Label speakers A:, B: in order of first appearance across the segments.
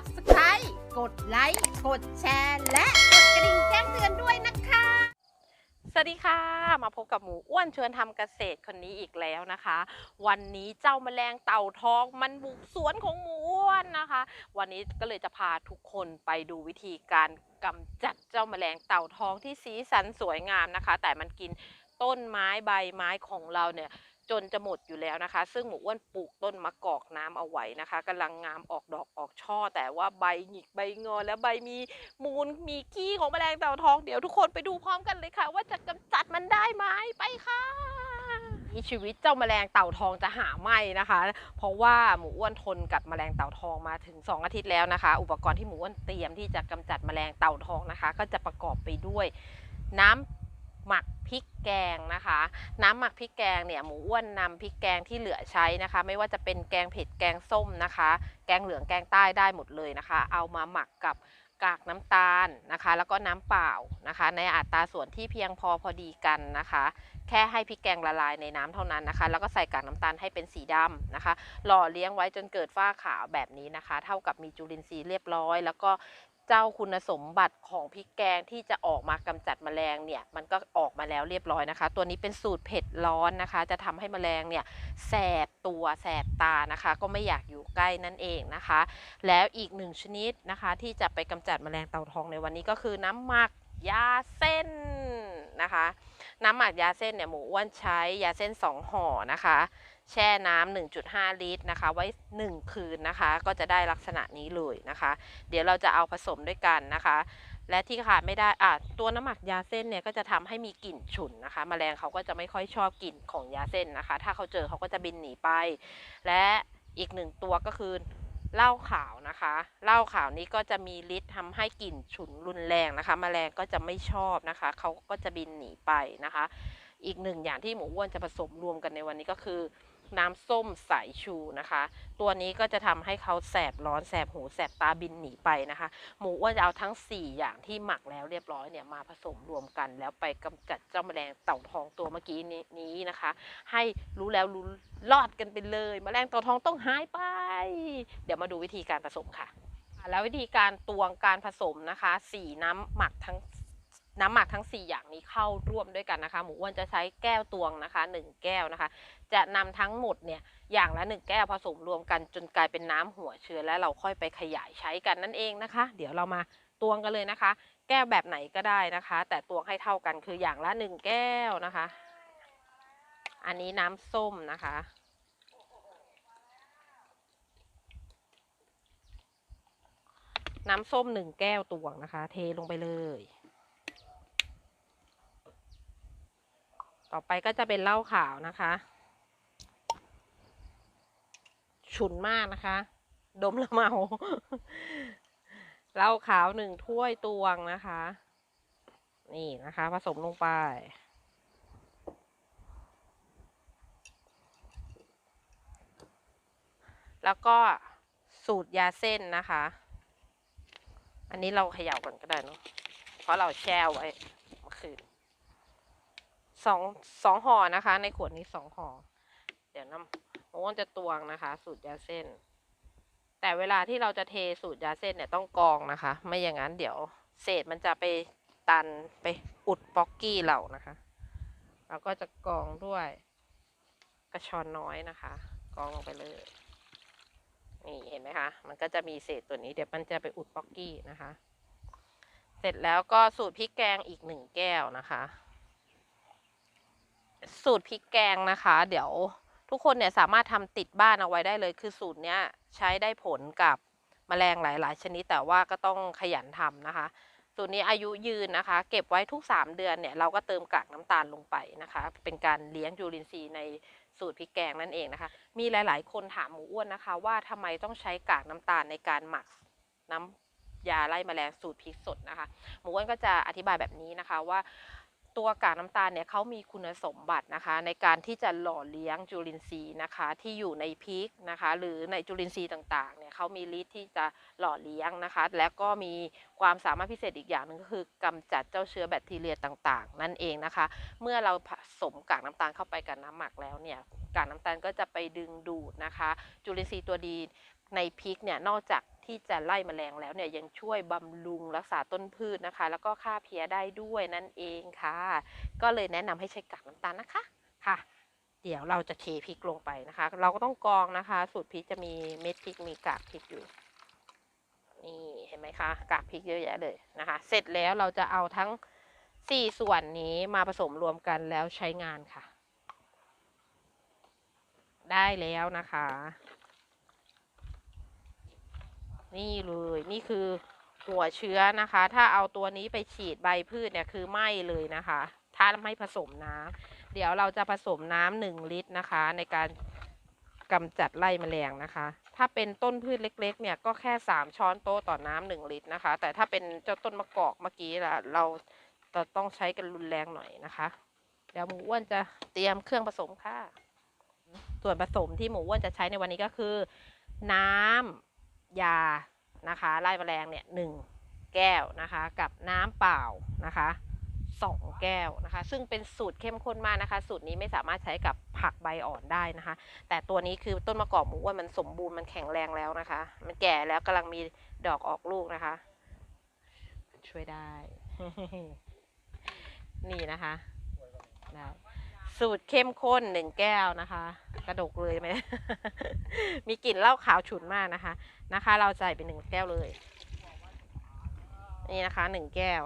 A: Subscribe กดไลค์ กดแชร์ และกดกระดิ่งแจ้งเตือนด้วยนะคะ
B: สวัสดีค่ะ มาพบกับหมูอ้วนชวนทำเกษตรคนนี้อีกแล้วนะคะ วันนี้เจ้าแมลงเต่าทองมันบุกสวนของหมูอ้วนนะคะ วันนี้ก็เลยจะพาทุกคนไปดูวิธีการกำจัดเจ้าแมลงเต่าทองที่สีสันสวยงามนะคะ แต่มันกินต้นไม้ใบไม้ของเราเนี่ย จนจะหมดอยู่แล้วนะคะ ซึ่งหมูอ้วนปลูกต้นมะกอกน้ำเอาไว้นะคะกำลังงามออกดอกออกช่อ แต่ว่าใบหงิกใบงอและใบมีมูลมีขี้ของแมลงเต่าทองเดี๋ยวทุกคนไปดูพร้อมกันเลยค่ะ ว่าจะกำจัดมันได้ไหมไปค่ะีชีวิตเจ้าแมลงเต่าทองจะหาไม่นะคะ เพราะว่าหมูอ้วนทนกับแมลงเต่าทองมาถึง 2 อาทิตย์แล้วนะคะ อุปกรณ์ที่หมูอ้วนเตรียมที่จะกำจัดแมลงเต่าทองนะคะ ก็จะประกอบไปด้วยน้ำ หมักพริกแกงนะคะ น้ำหมักพริกแกงเนี่ยหมูอ้วนนำพริกแกงที่เหลือใช้นะคะ ไม่ว่าจะเป็นแกงเผ็ดแกงส้มนะคะ แกงเหลืองแกงใต้ได้หมดเลยนะคะ เอามาหมักกับกากน้ำตาลนะคะ แล้วก็น้ำเปล่านะคะ ในอัตราส่วนที่เพียงพอพอดีกันนะคะ แค่ให้พริกแกงละลายในน้ำเท่านั้นนะคะ แล้วก็ใส่กากน้ำตาลให้เป็นสีดำนะคะ หล่อเลี้ยงไว้จนเกิดฝ้าขาวแบบนี้นะคะ เท่ากับมีจุลินทรีย์เรียบร้อย แล้วก็ เจ้าคุณสมบัติของพริกแกงที่จะออกมากำจัดแมลงเนี่ยมันก็ออกมาแล้วเรียบร้อยนะคะ ตัวนี้เป็นสูตรเผ็ดร้อนนะคะ จะทำให้แมลงเนี่ยแสบตัวแสบตานะคะ ก็ไม่อยากอยู่ใกล้นั่นเองนะคะ แล้วอีกหนึ่งชนิดนะคะที่จะไปกำจัดแมลงเต่าทองในวันนี้ก็คือน้ำหมักยาเส้นนะคะ น้ำหมักยาเส้นเนี่ยหมูอ้วนใช้ยาเส้น 2 ห่อนะคะแช่น้ำ1.5 ลิตรนะคะ ไว้ 1 คืนนะคะ ก็จะได้ลักษณะนี้เลยนะคะ เดี๋ยวเราจะเอาผสมด้วยกันนะคะ และที่ขาดไม่ได้อะตัวน้ำหมักยาเส้นเนี่ยก็จะทำให้มีกลิ่นฉุนนะคะมแมลงเขาก็จะไม่ค่อยชอบกลิ่นของยาเส้นนะคะ ถ้าเขาเจอเขาก็จะบินหนีไป และอีกหนึ่งตัวก็คือเหล้าขาวนะคะเหล้าขาวนี้ก็จะมีฤทธิ์ทำให้กลิ่นฉุนรุนแรงนะคะมแมลงก็จะไม่ชอบนะคะ เขาก็จะบินหนีไปนะคะ อีกหนึ่งอย่างที่หมูอ้วนจะผสมรวมกันในวันนี้ก็คือ น้ำส้มสายชูนะคะ ตัวนี้ก็จะทำให้เขาแสบร้อนแสบหูแสบตาบินหนีไปนะคะ หมูอ้วนจะเอาทั้ง 4 อย่างที่หมักแล้วเรียบร้อยเนี่ยมาผสมรวมกัน แล้วไปกำจัดเจ้าแมลงเต่าทองตัวเมื่อกี้นี้นะคะ ให้รู้แล้วรู้รอดกันไปเลยแมลงเต่าทองต้องหายไป เดี๋ยวมาดูวิธีการผสมค่ะ แล้ววิธีการตวงการผสมนะคะสีน้ำหมักทั้ง น้ำหมักทั้ง 4 อย่างนี้เข้าร่วมด้วยกันนะคะ หมูอ้วนจะใช้แก้วตวงนะคะ 1 แก้วนะคะ จะนำทั้งหมดเนี่ยอย่างละ 1 แก้วผสมรวมกันจนกลายเป็นน้ำหัวเชื้อแล้วเราค่อยไปขยายใช้กันนั่นเองนะคะ เดี๋ยวเรามาตวงกันเลยนะคะ แก้วแบบไหนก็ได้นะคะ แต่ตวงให้เท่ากันคืออย่างละ 1 แก้วนะคะ อันนี้น้ำส้มนะคะน้ำส้มหนึ่งแก้วตวงนะคะ เทลงไปเลย ต่อไปก็จะเป็นเหล้าขาวนะคะ ฉุนมากนะคะ ดมละเมาเหล้าขาวหนึ่งถ้วยตวงนะคะ นี่นะคะ ผสมลงไป แล้วก็สูตรยาเส้นนะคะ อันนี้เราเขย่าก่อนก็ได้เนอะเพราะเราแช่ไว้เมื่อคืน สองสองห่อนะคะ ในขวดนี้สองห่อเดี๋ยวน้ำโอ้วนจะตวงนะคะ สูตรยาเส้น แต่เวลาที่เราจะเทสูตรยาเส้นเนี่ยต้องกองนะคะ ไม่อย่างนั้นเดี๋ยวเศษมันจะไปตันไปอุดป๊อกกี้เรานะคะเราก็จะกองด้วยกระชอนน้อยนะคะ กองลงไปเลย นี่เห็นไหมคะ มันก็จะมีเศษตัวนี้เดี๋ยวมันจะไปอุดป๊อกกี้นะคะ เสร็จแล้วก็สูตรพริกแกงอีกหนึ่งแก้วนะคะ สูตรพริกแกงนะคะ เดี๋ยวทุกคนเนี่ยสามารถทำติดบ้านเอาไว้ได้เลย คือสูตรเนี้ยใช้ได้ผลกับแมลงหลาย ๆ ชนิดแต่ว่าก็ต้องขยันทำนะคะ สูตรนี้อายุยืนนะคะ เก็บไว้ทุก 3 เดือนเนี่ยเราก็เติมกากน้ำตาลลงไปนะคะ เป็นการเลี้ยงจุลินทรีย์ในสูตรพริกแกงนั่นเองนะคะ มีหลาย ๆ คนถามหมูอ้วนนะคะ ว่าทำไมต้องใช้กากน้ำตาลในการหมักน้ำยาไล่แมลงสูตรพริกสดนะคะ หมูอ้วนก็จะอธิบายแบบนี้นะคะว่า ตัวกากน้ำตาลเนี่ยเขามีคุณสมบัตินะคะ ในการที่จะหล่อเลี้ยงจุลินทรีย์นะคะ ที่อยู่ในพริกนะคะ หรือในจุลินทรีย์ต่างๆเนี่ยเขามีฤทธิ์ที่จะหล่อเลี้ยงนะคะ และก็มีความสามารถพิเศษอีกอย่างหนึ่งก็คือกำจัดเจ้าเชื้อแบคทีเรียต่างๆ นั่นเองนะคะ เมื่อเราผสมกากน้ำตาลเข้าไปกับน้ำหมักแล้วเนี่ยกากน้ำตาลก็จะไปดึงดูดนะคะ จุลินทรีย์ตัวดี ในพริกเนี่ยนอกจากที่จะไล่แมลงแล้วเนี่ยยังช่วยบำรุงรักษาต้นพืชนะคะ แล้วก็ฆ่าเพี้ยได้ด้วยนั่นเองค่ะ ก็เลยแนะนำให้ใช้กากน้ำตาลนะคะค่ะ เดี๋ยวเราจะเทพริกลงไปนะคะ เราก็ต้องกรองนะคะ สูตรพริกจะมีเม็ดพริกมีกากพริกอยู่นี่เห็นไหมคะกากพริกเยอะแยะเลยนะคะ เสร็จแล้วเราจะเอาทั้งสี่ส่วนนี้มาผสมรวมกันแล้วใช้งานค่ะ ได้แล้วนะคะ นี่เลยนี่คือหัวเชื้อนะคะ ถ้าเอาตัวนี้ไปฉีดใบพืชเนี่ยคือไหม้เลยนะคะ ถ้าไม่ผสมน้ำเดี๋ยวเราจะผสมน้ำหนึ่งลิตรนะคะ ในการกำจัดไล่แมลงนะคะ ถ้าเป็นต้นพืชเล็ก ๆ เนี่ยก็แค่สามช้อนโต๊ะต่อน้ำหนึ่งลิตรนะคะ แต่ถ้าเป็นเจ้าต้นมะกอกเมื่อกี้ละเราจะต้องใช้กันรุนแรงหน่อยนะคะ เดี๋ยวหมูอ้วนจะเตรียมเครื่องผสมค่ะ ส่วนผสมที่หมูอ้วนจะใช้ในวันนี้ก็คือ น้ำ ยานะคะไล่แมลงเนี่ยหนึ่งแก้วนะคะกับน้ำเปล่านะคะสองแก้วนะคะ ซึ่งเป็นสูตรเข้มข้นมากนะคะ สูตรนี้ไม่สามารถใช้กับผักใบอ่อนได้นะคะ แต่ตัวนี้คือต้นมะกอกหมูอ้วนมันสมบูรณ์มันแข็งแรงแล้วนะคะ มันแก่แล้วกำลังมีดอกออกลูกนะคะ ช่วยได้ นี่นะคะได้ สูตรเข้มข้นหนึ่งแก้วนะคะ กระดกเลยไหม มีกลิ่นเหล้าขาวฉุนมากนะคะ นะคะ เราใส่เป็นหนึ่งแก้วเลย นี่นะคะหนึ่งแก้ว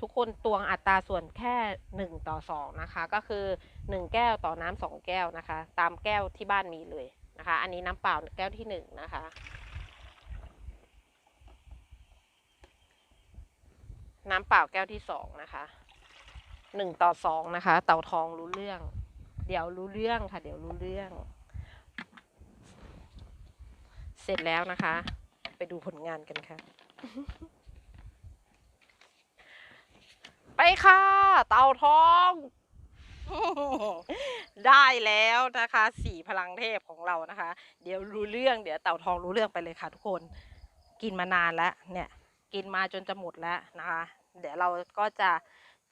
B: ทุกคนตวงอัตราส่วนแค่หนึ่งต่อสองนะคะ ก็คือหนึ่งแก้วต่อน้ำสองแก้วนะคะ ตามแก้วที่บ้านมีเลยนะคะ อันนี้น้ำเปล่าแก้วที่หนึ่งนะคะน้ำเปล่าแก้วที่สองนะคะ หนึ่งต่อสองนะคะ เต่าทองรู้เรื่อง เดี๋ยวรู้เรื่องค่ะ เดี๋ยวรู้เรื่อง เสร็จแล้วนะคะ ไปดูผลงานกันค่ะ ไปค่ะ เต่าทอง ได้แล้วนะคะสี่พลังเทพของเรานะคะ เดี๋ยวรู้เรื่องเดี๋ยวเต่าทองรู้เรื่องไปเลยค่ะทุกคน กินมานานแล้วเนี่ย กินมาจนจะหมดแล้วนะคะ เดี๋ยวเราก็จะ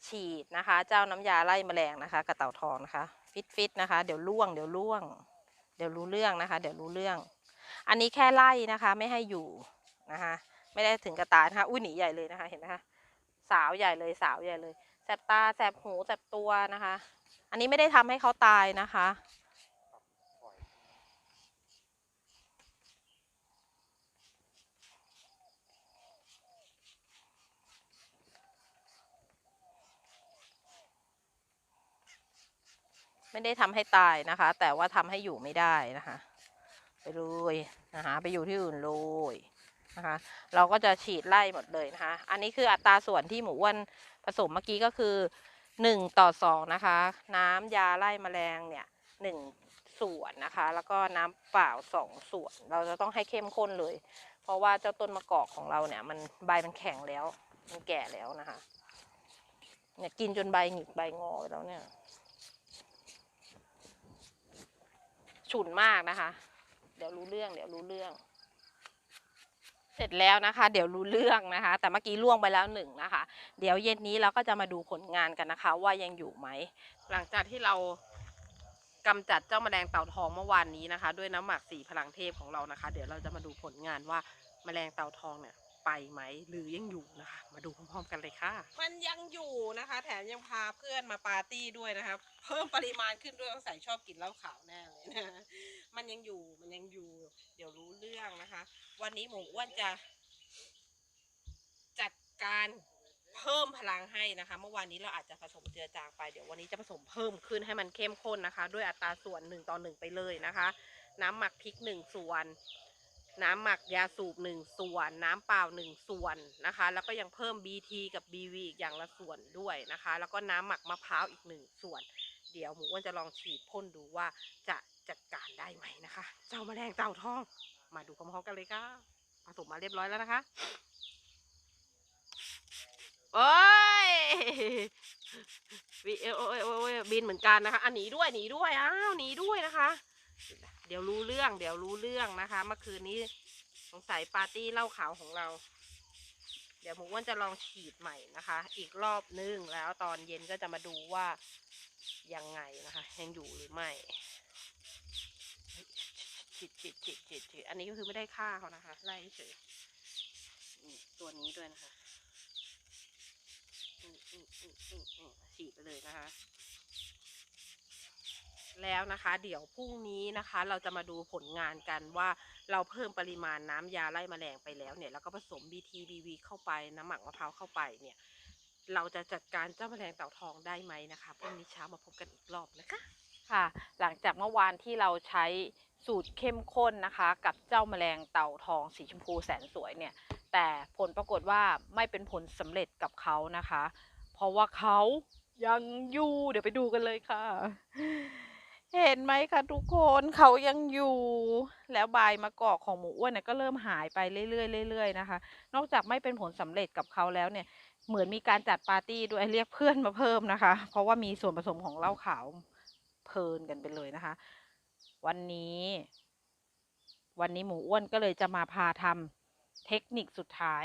B: ฉีดนะคะ เจ้าน้ำยาไล่แมลงนะคะกระเต่าทองนะคะ ฟิตฟิตนะคะ เดี๋ยวล่วงเดี๋ยวล่วง เดี๋ยวรู้เรื่องนะคะ เดี๋ยวรู้เรื่อง อันนี้แค่ไล่นะคะไม่ให้อยู่นะคะ ไม่ได้ถึงกระตายนะคะอุ้ยหนีใหญ่เลยนะคะ เห็นไหมคะสาวใหญ่เลยสาวใหญ่เลยแสบตาแสบหูแสบตัวนะคะ อันนี้ไม่ได้ทำให้เขาตายนะคะ ไม่ได้ทำให้ตายนะคะ แต่ว่าทำให้อยู่ไม่ได้นะคะ ไปเลยนะคะไปอยู่ที่อื่นเลยนะคะ เราก็จะฉีดไล่หมดเลยนะคะ อันนี้คืออัตราส่วนที่หมูอ้วนผสมเมื่อกี้ก็คือหนึ่งต่อสองนะคะ น้ำยาไล่แมลงเนี่ยหนึ่งส่วนนะคะ แล้วก็น้ำเปล่าสองส่วน เราจะต้องให้เข้มข้นเลย เพราะว่าเจ้าต้นมะกอกของเราเนี่ย มันใบมันแข็งแล้ว มันแก่แล้วนะคะ เนี่ยกินจนใบหงิกใบงอไปแล้วเนี่ย ฉุนมากนะคะ เดี๋ยวรู้เรื่อง เดี๋ยวรู้เรื่อง เสร็จแล้วนะคะ เดี๋ยวรู้เรื่องนะคะ แต่เมื่อกี้ล่วงไปแล้วหนึ่งนะคะ เดี๋ยวเย็นนี้เราก็จะมาดูผลงานกันนะคะ ว่ายังอยู่ไหม หลังจากที่เรากำจัดเจ้าแมลงเต่าทองเมื่อวานนี้นะคะ ด้วยน้ำหมักสีพลังเทพของเรานะคะ เดี๋ยวเราจะมาดูผลงานว่าแมลงเต่าทองเนี่ย ไปไหมหรือยังอยู่นะคะ มาดูพร้อมๆกันเลยค่ะ มันยังอยู่นะคะ แถมยังพาเพื่อนมาปาร์ตี้ด้วยนะคะ เพิ่มปริมาณขึ้นด้วยต้องใส่ชอบกินเหล้าขาวแน่เลยนะ มันยังอยู่มันยังอยู่ เดี๋ยวรู้เรื่องนะคะ วันนี้หมูอ้วนจะ จัดการเพิ่มพลังให้นะคะ เมื่อวานนี้เราอาจจะผสมเจือจางไปเดี๋ยววันนี้จะผสมเพิ่มขึ้นให้มันเข้มข้นนะคะ ด้วยอัตราส่วนหนึ่งต่อหนึ่งไปเลยนะคะ น้ำหมักพริกหนึ่งส่วน น้ำหมักยาสูบหนึ่งส่วน น้ำเปล่าหนึ่งส่วนนะคะ แล้วก็ยังเพิ่ม BT กับ BV อีกอย่างละส่วนด้วยนะคะ แล้วก็น้ำหมักมะพร้าวอีกหนึ่งส่วน เดี๋ยวหมูอ้วนจะลองฉีดพ่นดูว่าจะจัดการได้ไหมนะคะ เจ้าแมลงเต่าทอง มาดูพร้อมๆกันเลยค่ะผสมมาเรียบร้อยแล้วนะคะโอ้ยวิเอโอ้ยโอ้ยบินเหมือนกันนะคะ อันหนีด้วยหนีด้วยอ้าวหนีด้วยนะคะ เดี๋ยวรู้เรื่อง เดี๋ยวรู้เรื่องนะคะ เมื่อคืนนี้สงสัยปาร์ตี้เหล้าขาวของเรา เดี๋ยวหมูอ้วนจะลองฉีดใหม่นะคะ อีกรอบนึงแล้วตอนเย็นก็จะมาดูว่ายังไงนะคะ ยังอยู่หรือไม่ฉีดฉีดฉีดฉีดฉีดอันนี้ก็คือไม่ได้ฆ่าเขานะคะ ไล่เฉยตัวนี้ด้วยนะคะฉีดไปเลยนะคะ แล้วนะคะ เดี๋ยวพรุ่งนี้นะคะ เราจะมาดูผลงานกันว่าเราเพิ่มปริมาณน้ำยาไล่แมลงไปแล้วเนี่ยแล้วก็ผสม BT BV เข้าไปน้ำหมักมะพร้าวเข้าไปเนี่ย เราจะจัดการเจ้าแมลงเต่าทองได้ไหมนะคะพรุ่งนี้เช้ามาพบกันอีกรอบนะคะค่ะ หลังจากเมื่อวานที่เราใช้สูตรเข้มข้นนะคะ กับเจ้าแมลงเต่าทองสีชมพูแสนสวยเนี่ย แต่ผลปรากฏว่าไม่เป็นผลสำเร็จกับเขานะคะ เพราะว่าเขายังอยู่ เดี๋ยวไปดูกันเลยค่ะ เห็นไหมคะทุกคนเขายังอยู่ แล้วใบมะกอกของหมูอ้วนเนี่ยก็เริ่มหายไปเรื่อยๆเรื่อยๆนะคะ นอกจากไม่เป็นผลสำเร็จกับเขาแล้วเนี่ย เหมือนมีการจัดปาร์ตี้ด้วยเรียกเพื่อนมาเพิ่มนะคะ เพราะว่ามีส่วนผสมของเหล้าขาวเพลินกันไปเลยนะคะ วันนี้ วันนี้หมูอ้วนก็เลยจะมาพาทำเทคนิคสุดท้าย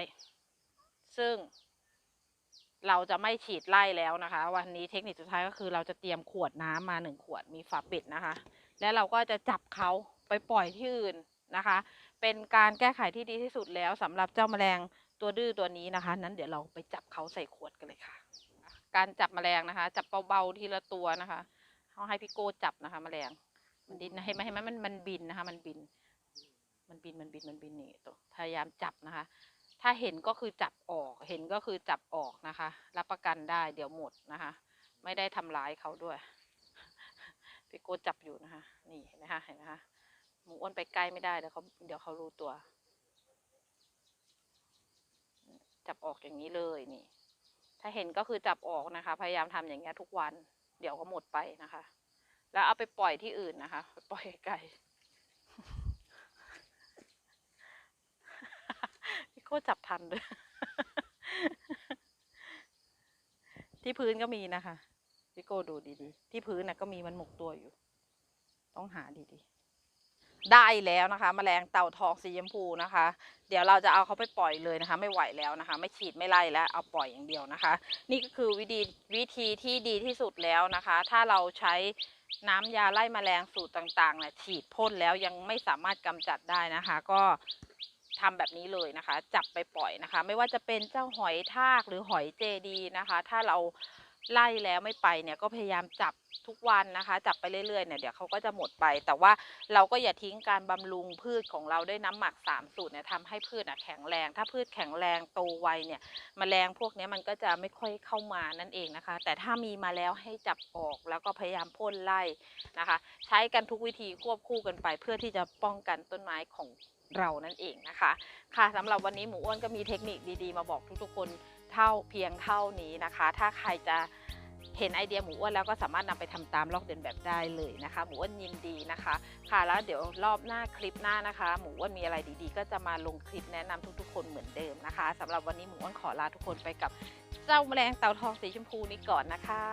B: ซึ่ง เราจะไม่ฉีดไล่แล้วนะคะ วันนี้เทคนิคสุดท้ายก็คือเราจะเตรียมขวดน้ำมาหนึ่งขวดมีฝาปิดนะคะ แล้วเราก็จะจับเขาไปปล่อยที่อื่นนะคะ เป็นการแก้ไขที่ดีที่สุดแล้วสำหรับเจ้าแมลงตัวดื้อตัวนี้นะคะ นั้นเดี๋ยวเราไปจับเขาใส่ขวดกันเลยค่ะ การจับแมลงนะคะ จับเบาๆทีละตัวนะคะเขาให้พี่โก้จับนะคะ แมลงมันดิ้นนะเห็นไหมเห็นไหมมันมันบินนะคะ มันบิน มันบินมันบินมันบินนี่ตัวพยายามจับนะคะ ถ้าเห็นก็คือจับออก เห็นก็คือจับออกนะคะ รับประกันได้เดี๋ยวหมดนะคะ ไม่ได้ทำร้ายเขาด้วยพี่โก้จับอยู่นะคะ นี่เห็นไหมคะเห็นไหมคะหมูอ้วนไปใกล้ไม่ได้เดี๋ยวเขาเดี๋ยวเขารู้ตัว จับออกอย่างนี้เลยนี่ ถ้าเห็นก็คือจับออกนะคะ พยายามทำอย่างเงี้ยทุกวัน เดี๋ยวก็หมดไปนะคะ แล้วเอาไปปล่อยที่อื่นนะคะปปล่อยไกล พี่โก้จับทันด้วยที่พื้นก็มีนะคะพี่โก้ดูดีๆ ที่พื้นน่ะก็มีมันหมกตัวอยู่ ต้องหาดีๆ ได้แล้วนะคะแมลงเต่าทองสีชมพูนะคะ เดี๋ยวเราจะเอาเขาไปปล่อยเลยนะคะ ไม่ไหวแล้วนะคะ ไม่ฉีดไม่ไล่แล้วเอาปล่อยอย่างเดียวนะคะ นี่ก็คือวิธีวิธีที่ดีที่สุดแล้วนะคะ ถ้าเราใช้น้ำยาไล่แมลงสูตรต่างๆนี่ยฉีดพ่นแล้วยังไม่สามารถกำจัดได้นะคะ ก็ ทำแบบนี้เลยนะคะ จับไปปล่อยนะคะ ไม่ว่าจะเป็นเจ้าหอยทากหรือหอยเจดีนะคะ ถ้าเราไล่แล้วไม่ไปเนี่ยก็พยายามจับทุกวันนะคะ จับไปเรื่อยๆเนี่ยเดี๋ยวเขาก็จะหมดไป แต่ว่าเราก็อย่าทิ้งการบำรุงพืชของเราด้วยน้ำหมักสามสูตรเนี่ยทำให้พืชอะแข็งแรง ถ้าพืชแข็งแรงโตไวเนี่ยแมลงพวกนี้มันก็จะไม่ค่อยเข้ามานั่นเองนะคะ แต่ถ้ามีมาแล้วให้จับออกแล้วก็พยายามพ่นไล่นะคะ ใช้กันทุกวิธีควบคู่กันไป เพื่อที่จะป้องกันต้นไม้ของ เรานั่นเองนะคะค่ะสำหรับวันนี้หมูอ้วนก็มีเทคนิคดีๆ มาบอกทุกๆคนเท่าเพียงเท่านี้นะคะ ถ้าใครจะเห็นไอเดียหมูอ้วนแล้วก็สามารถนำไปทำตามลอกเลียนแบบได้เลยนะคะ หมูอ้วนยินดีนะคะ ค่ะแล้วเดี๋ยวรอบหน้าคลิปหน้านะคะ หมูอ้วนมีอะไรดีๆ ก็จะมาลงคลิปแนะนำทุกๆ คนเหมือนเดิมนะคะสำหรับวันนี้หมูอ้วนขอลาทุกคนไปกับเจ้าแมลงเต่าทองสีชมพูนี้ก่อนนะคะ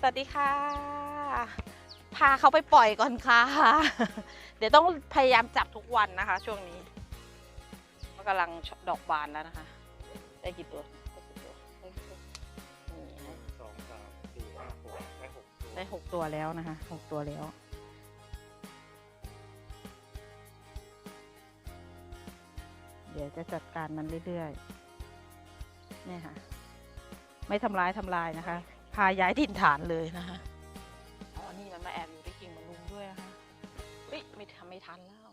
B: สวัสดีค่ะ พาเขาไปปล่อยก่อนค่ะ เดี๋ยวต้องพยายามจับทุกวันนะคะ ช่วงนี้มันกำลังดอกบานแล้วนะคะ ได้กี่ตัวได้กี่ตัวได้กี่ตัวนี่นะ
C: สองสามสี่ห้าหกได้หกตัว
B: ได้หกตัวแล้วนะคะหกตัวแล้วเดี๋ยวจะจัดการมันเรื่อยๆเนี่ยค่ะ ไม่ทำร้ายทำลายนะคะ พาย้ายถิ่นฐานเลยนะคะอ๋อนี่มันมา แอบอยู่ที่กิ่งมะลุมด้วยนะคะเฮ้ยไม่ทำไม่ทันแล้ว